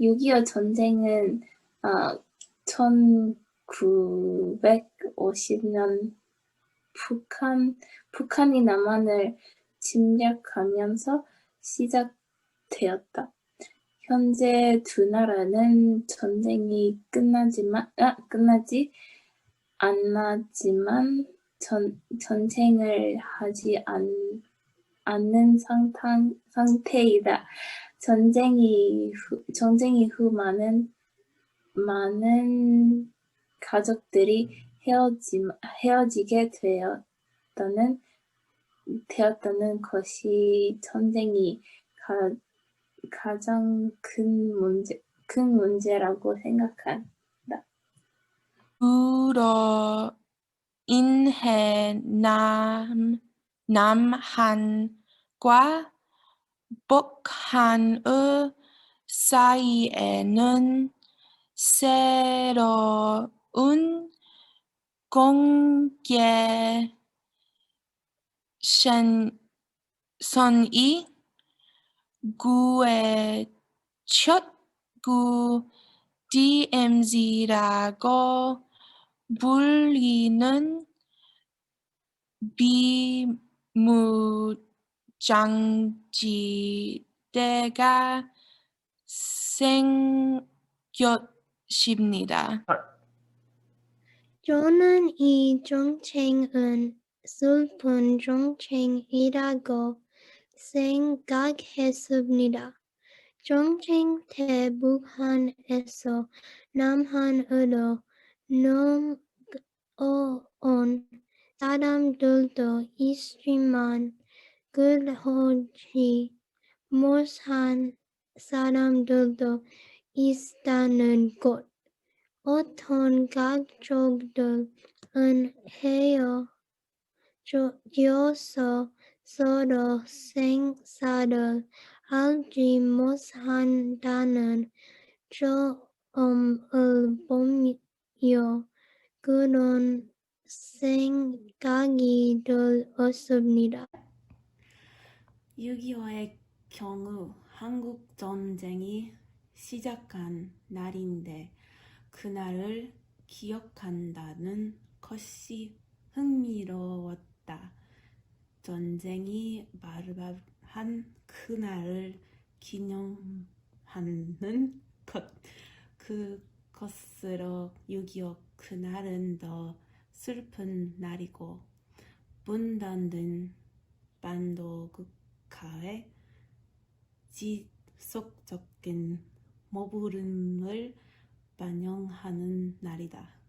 6.25 전쟁은 어, 1950년 북한, 북한이 남한을 침략하면서 시작되었다. 현재 두 나라는 전쟁이 끝나지만, 아, 끝나지 않았지만 전, 전쟁을 하지 않, 않는 상탕, 상태이다. 전쟁 이 후, 전쟁 이 후 많은 많은 가족들이 헤어지, 헤어지게 되었다는 되었다는 것이 전쟁이 가, 가장 큰 문제 큰 문제라고 생각한. 으로 인해 남, 남한과 북한의 사이에는 새로운 공개 선- 선이 구해쳤고 DMZ라고 불리는 비무 장지대가 생겼습니다. 저는 이 정책은 슬픈 정책이라고 생각했습니다. 정책 대북한에서 남한으로 넘어온 사람들도 있지만 그러지 못한 사람들도 있다는 것. 어떤 가족들은 헤어져서 서로 생사를 알 6.25의 경우 한국 전쟁이 시작한 날인데 그날을 기억한다는 것이 흥미로웠다. 전쟁이 발발한 그날을 기념하는 것. 그것으로 6.25 그날은 더 슬픈 날이고 분단된 반도국 가의 지속적인 모부름을 반영하는 날이다.